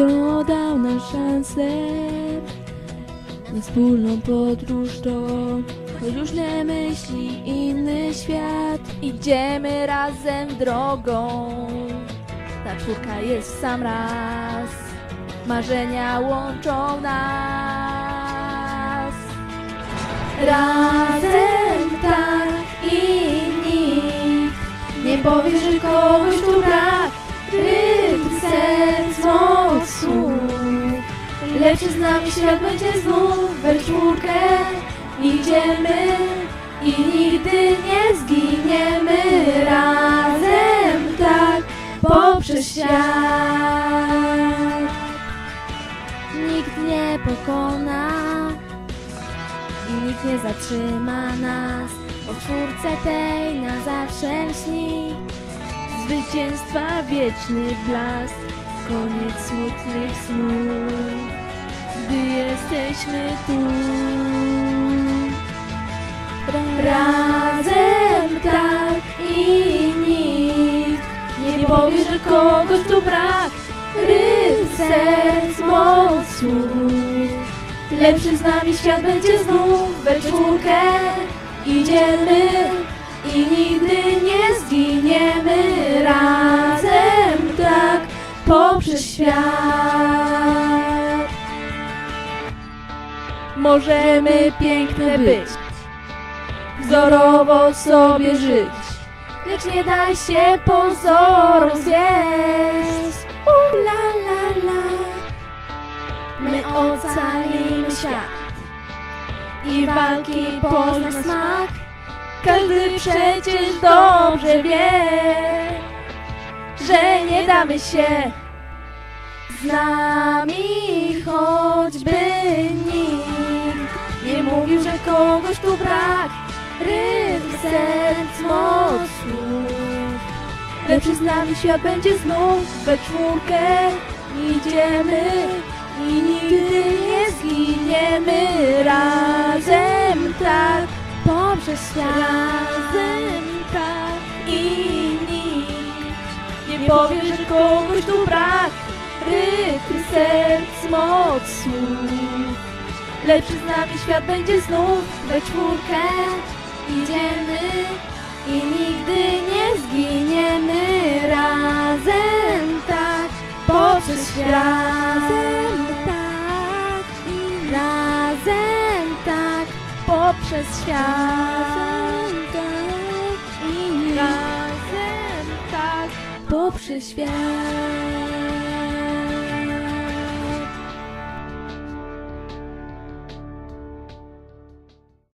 kto dał nam szansę na wspólną podróż choć różne myśli, inny świat. Idziemy razem drogą. Ta czwórka jest w sam raz. Marzenia łączą nas. Razem tak i nikt nie powie, że kogoś lecz z nami świat będzie znów we czwórkę. Idziemy i nigdy nie zginiemy razem tak poprzez świat. Nikt nie pokona i nikt nie zatrzyma nas. O czwórce tej na zawsze śni zwycięstwa wieczny blask koniec smutnych snów gdy jesteśmy tu. Razem tak i nikt. Nie powie, że kogoś tu brak. Rytm serc moc słów Lepszy z nami świat będzie znów. We czwórkę Idziemy i nigdy nie zginiemy. Razem tak poprzez świat Możemy piękne być. Wzorowo sobie żyć. Lecz nie daj się pozorom zwieść U la la la. My ocalimy świat. I walki pozna smak. Każdy przecież dobrze wie, że nie damy się. Z nami choćby mówił, że kogoś tu brak. Rytm serc moc słów. Lepszy z nami świat będzie znów. We czwórkę idziemy i nigdy nie zginiemy. Razem tak poprzez świat. Razem tak i nikt nie powie, że kogoś tu brak. Rytm serc moc lepszy z nami świat będzie znów we czwórkę. Idziemy i nigdy nie zginiemy razem tak. Poprzez świat razem tak i razem tak. Poprzez świat razem tak. Poprzez świat